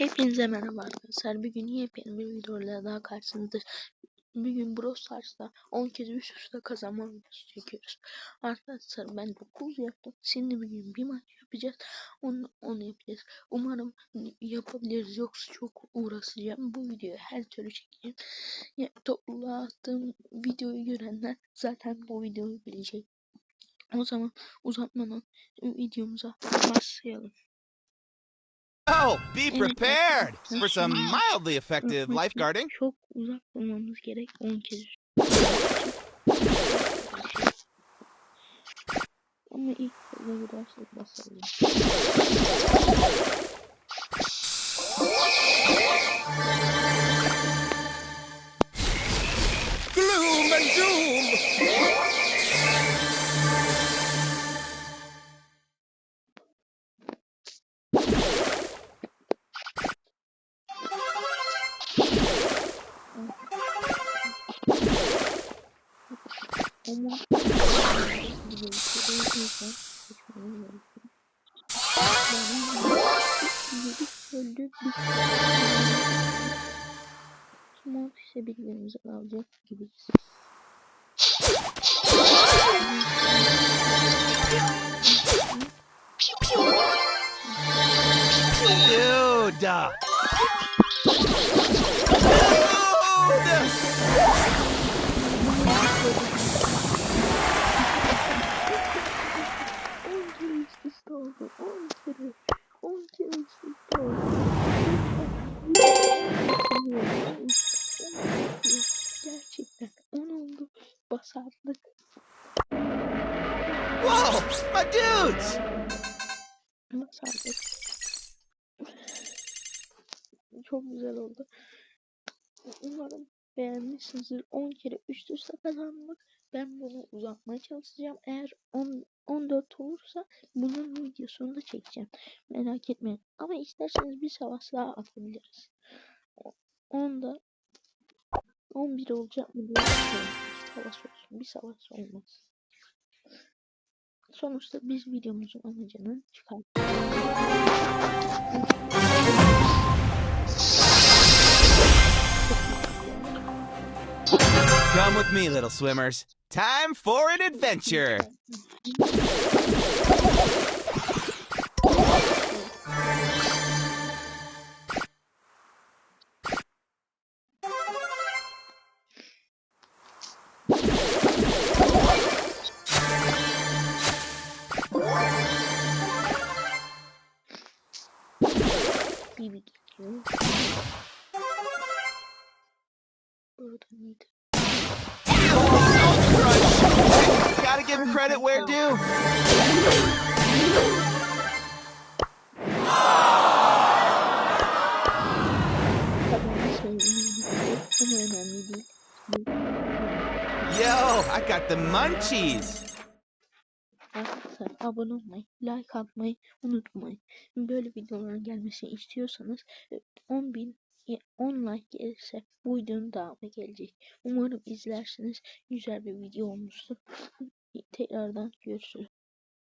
Hepinize merhaba arkadaşlar. Bugün yepyeni bir videoyla daha karşınızdayız. Bugün Brawl Stars'ta 10 kez üst üste kazanma videosu çekiyoruz. Arkadaşlar ben 9 yaptım. Şimdi bugün bir maç yapacağız. Onu, onu yapacağız. Umarım yapabiliriz. Yoksa çok uğraşacağım. Bu videoyu her türlü çekeceğim. Ya, topluluğa attığım videoyu görenler zaten bu videoyu bilecek. O zaman uzatmadan videomuza başlayalım. Oh, be prepared for some mildly effective maçı lifeguarding. Çok uzak olmamız gerek 10 kez. Ama ilk fazla gidersek basalım. Gloom and doom! Yani öldü Kim ise birbirimizi alacak gibiyiz. Dude! Dude! Gerçekten on oldu. Basardık. Whoa! My dudes! Basardık. Çok güzel oldu. Umarım beğenmişsinizdir. 10 kere üst üste kazandık. Ben bunu uzatmaya çalışacağım. Eğer 10 14 olursa bunun videosunu da çekeceğim. Merak etmeyin. Ama isterseniz bir savaş daha atabiliriz. 10'da 11 olacak mı diye. İki savaş olsun. Bir savaş olmaz. Sonuçta biz videomuzun amacını çıkarttık. With me, little swimmers. Time for an adventure! Mıydı? Gotta give credit where due. Yo, I got the munchies. Arkadaşlar abone olmayı, like atmayı unutmayın. Böyle videoların gelmesini istiyorsanız 10 bin 10 like gelirse bu videonun devamı gelecek. Umarım izlersiniz. Güzel bir video olmuştur. Tekrardan görüşürüz.